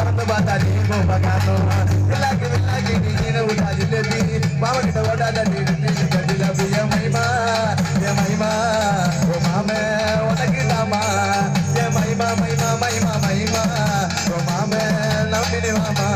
திறந்து பார்த்தா நீமும் பக்கானும் வில்லாக்கு வில்லாக்கு நீனு விட்டா ஜிலேபி மாமா கிட்ட ஓடாத ஜிலேபி என் மைமா என் மைமா ஓ மாமே உனக்கு தாமா. என் மைமா மைமா மைமா மைமா ஓ மாமே நம்பிடுவாமா